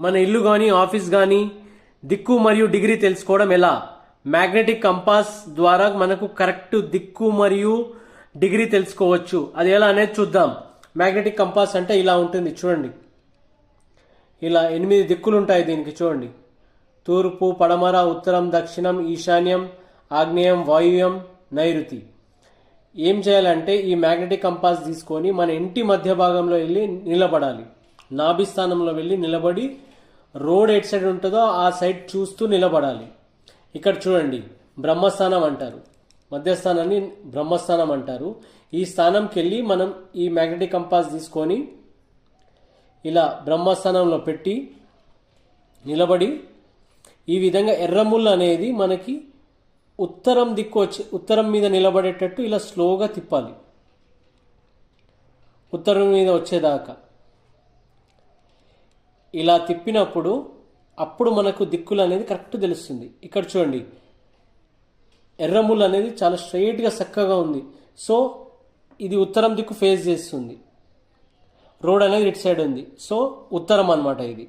మన ఇల్లు కానీ ఆఫీస్ కానీ దిక్కు మరియు డిగ్రీ తెలుసుకోవడం ఎలా? మ్యాగ్నెటిక్ కంపాస్ ద్వారా మనకు కరెక్ట్ దిక్కు మరియు డిగ్రీ తెలుసుకోవచ్చు. అది ఎలా అనేది చూద్దాం. మ్యాగ్నెటిక్ కంపాస్ అంటే ఇలా ఉంటుంది చూడండి. ఇలా ఎనిమిది దిక్కులు ఉంటాయి దీనికి చూడండి. తూర్పు పడమర ఉత్తరం దక్షిణం ఈశాన్యం ఆగ్నేయం వాయువ్యం నైరుతి. ఏం చేయాలంటే ఈ మ్యాగ్నెటిక్ కంపాస్ తీసుకొని మన ఇంటి మధ్య భాగంలో వెళ్ళి నిలబడాలి. నాభిస్థానంలో వెళ్ళి నిలబడి రోడ్ ఎట్ సైడ్ ఉంటుందో ఆ సైడ్ చూస్తూ నిలబడాలి. ఇక్కడ చూడండి బ్రహ్మస్థానం అంటారు. మధ్యస్థానాన్ని బ్రహ్మస్థానం అంటారు. ఈ స్థానంకి వెళ్ళి మనం ఈ మ్యాగ్నెటిక్ కంపాస్ తీసుకొని ఇలా బ్రహ్మస్థానంలో పెట్టి నిలబడి ఈ విధంగా ఎర్రముళ్ళు అనేది మనకి ఉత్తరం దిక్కు వచ్చి ఉత్తరం మీద నిలబడేటట్టు ఇలా స్లోగా తిప్పాలి. ఉత్తరం మీద వచ్చేదాకా. ఇలా తిప్పినప్పుడు అప్పుడు మనకు దిక్కులు అనేది కరెక్ట్ తెలుస్తుంది. ఇక్కడ చూడండి. ఎర్రముళ్ళు అనేది చాలా స్ట్రైట్గా చక్కగా ఉంది. సో ఇది ఉత్తరం దిక్కు ఫేస్ చేస్తుంది. రోడ్ అనేది ఇటు సైడ్ ఉంది. సో ఉత్తరం అనమాట ఇది.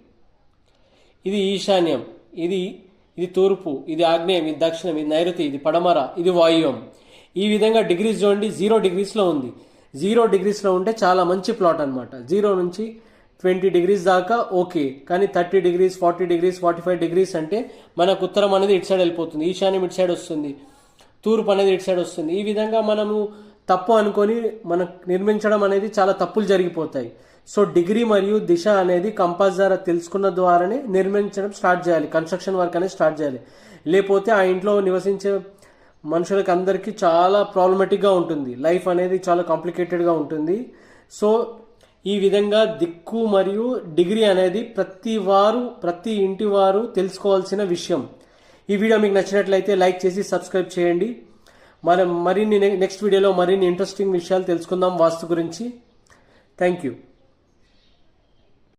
ఇది ఈశాన్యం. ఇది ఇది తూర్పు. ఇది ఆగ్నేయం. ఇది దక్షిణం. ఇది నైరుతి. ఇది పడమర. ఇది వాయువ్యం ఈ విధంగా డిగ్రీస్ చూడండి. జీరో డిగ్రీస్లో ఉంది. జీరో డిగ్రీస్లో ఉంటే చాలా మంచి ప్లాట్ అనమాట జీరో నుంచి ట్వంటీ డిగ్రీస్ దాకా ఓకే. కానీ thirty degrees forty degrees forty five degrees అంటే మనకు ఉత్తరం అనేది ఇటు సైడ్ వెళ్ళిపోతుంది. ఈశాన్యం ఇటు సైడ్ వస్తుంది. తూర్పు అనేది ఇటు సైడ్ వస్తుంది. ఈ విధంగా మనము తప్పు అనుకొని మనకు నిర్మించడం అనేది చాలా తప్పులు జరిగిపోతాయి. సో డిగ్రీ మరియు దిశ అనేది కంపాస్ ద్వారా తెలుసుకున్న ద్వారానే నిర్మించడం స్టార్ట్ చేయాలి. కన్స్ట్రక్షన్ వర్క్ అనేది స్టార్ట్ చేయాలి. లేకపోతే ఆ ఇంట్లో నివసించే మనుషులకు అందరికీ చాలా ప్రాబ్లమెటిక్గా ఉంటుంది. లైఫ్ అనేది చాలా కాంప్లికేటెడ్గా ఉంటుంది. సో ఈ విధంగా దిక్కు మరియు డిగ్రీ అనేది ప్రతి వారు ప్రతి ఇంటి వారు తెలుసుకోవాల్సిన విషయం. ఈ వీడియో మీకు నచ్చినట్లయితే లైక్ చేసి సబ్స్క్రైబ్ చేయండి. మనం మరిన్ని నెక్స్ట్ వీడియోలో మరిన్ని ఇంట్రెస్టింగ్ విషయాలు తెలుసుకుందాం వాస్తు గురించి. Thank you.